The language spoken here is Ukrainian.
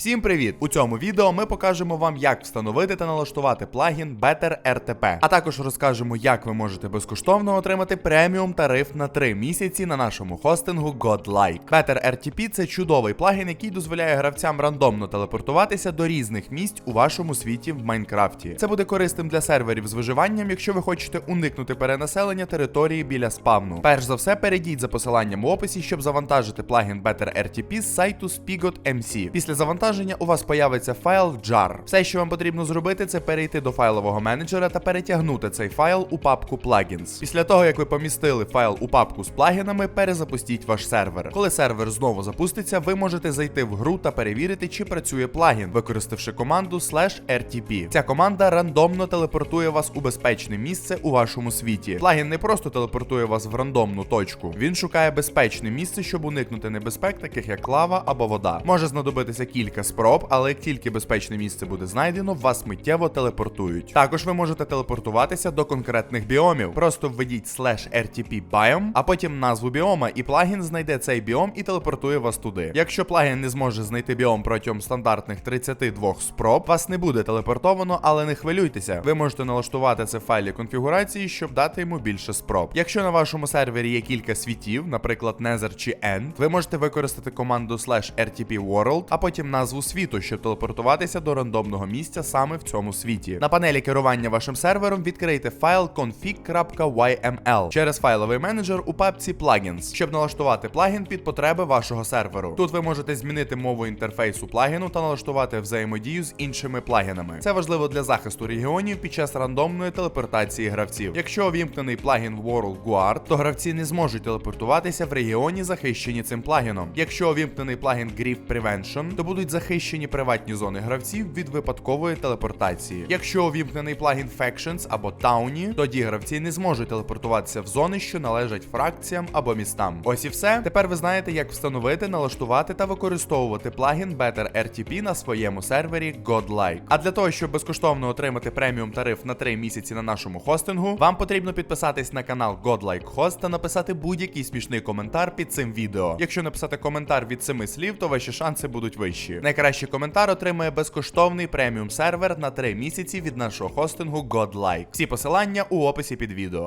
Всім привіт! У цьому відео ми покажемо вам, як встановити та налаштувати плагін Better RTP, а також розкажемо, як ви можете безкоштовно отримати преміум тариф на 3 місяці на нашому хостингу Godlike. Better RTP – це чудовий плагін, який дозволяє гравцям рандомно телепортуватися до різних місць у вашому світі в Майнкрафті. Це буде корисним для серверів з виживанням, якщо ви хочете уникнути перенаселення території біля спавну. Перш за все, перейдіть за посиланням в описі, щоб завантажити плагін Better RTP з сайту Spigot.mc. Після завантаження у вас появиться файл jar. Все, що вам потрібно зробити, це перейти до файлового менеджера та перетягнути цей файл у папку Plugins. Після того, як ви помістили файл у папку з плагінами, перезапустіть ваш сервер. Коли сервер знову запуститься, ви можете зайти в гру та перевірити, чи працює плагін, використавши команду rtp. Ця команда рандомно телепортує вас у безпечне місце у вашому світі. Плагін не просто телепортує вас в рандомну точку. Він шукає безпечне місце, щоб уникнути небезпек, таких як лава або вода. Може знадобитися кілька спроб, але як тільки безпечне місце буде знайдено, вас миттєво телепортують. Також ви можете телепортуватися до конкретних біомів. Просто введіть slash rtp biome, а потім назву біома, і плагін знайде цей біом і телепортує вас туди. Якщо плагін не зможе знайти біом протягом стандартних 32 спроб, вас не буде телепортовано, але не хвилюйтеся. Ви можете налаштувати це в файлі конфігурації, щоб дати йому більше спроб. Якщо на вашому сервері є кілька світів, наприклад, Nether чи End, ви можете використати команду slash rtp world, а потім назву світу, щоб телепортуватися до рандомного місця саме в цьому світі. На панелі керування вашим сервером відкрийте файл config.yml через файловий менеджер у папці Plugins, щоб налаштувати плагін під потреби вашого серверу. Тут ви можете змінити мову інтерфейсу плагіну та налаштувати взаємодію з іншими плагінами. Це важливо для захисту регіонів під час рандомної телепортації гравців. Якщо увімкнений плагін World Guard, то гравці не зможуть телепортуватися в регіоні, захищені цим плагіном. Якщо увімкнений плагін Grief Prevention, то будуть захищені приватні зони гравців від випадкової телепортації. Якщо увімкнений плагін Factions або Townie, тоді гравці не зможуть телепортуватися в зони, що належать фракціям або містам. Ось і все. Тепер ви знаєте, як встановити, налаштувати та використовувати плагін Better RTP на своєму сервері Godlike. А для того, щоб безкоштовно отримати преміум тариф на 3 місяці на нашому хостингу, вам потрібно підписатись на канал Godlike Host та написати будь-який смішний коментар під цим відео. Якщо написати коментар від 7 слів, то ваші шанси будуть вищі. Найкращий коментар отримує безкоштовний преміум сервер на 3 місяці від нашого хостингу Godlike. Всі посилання у описі під відео.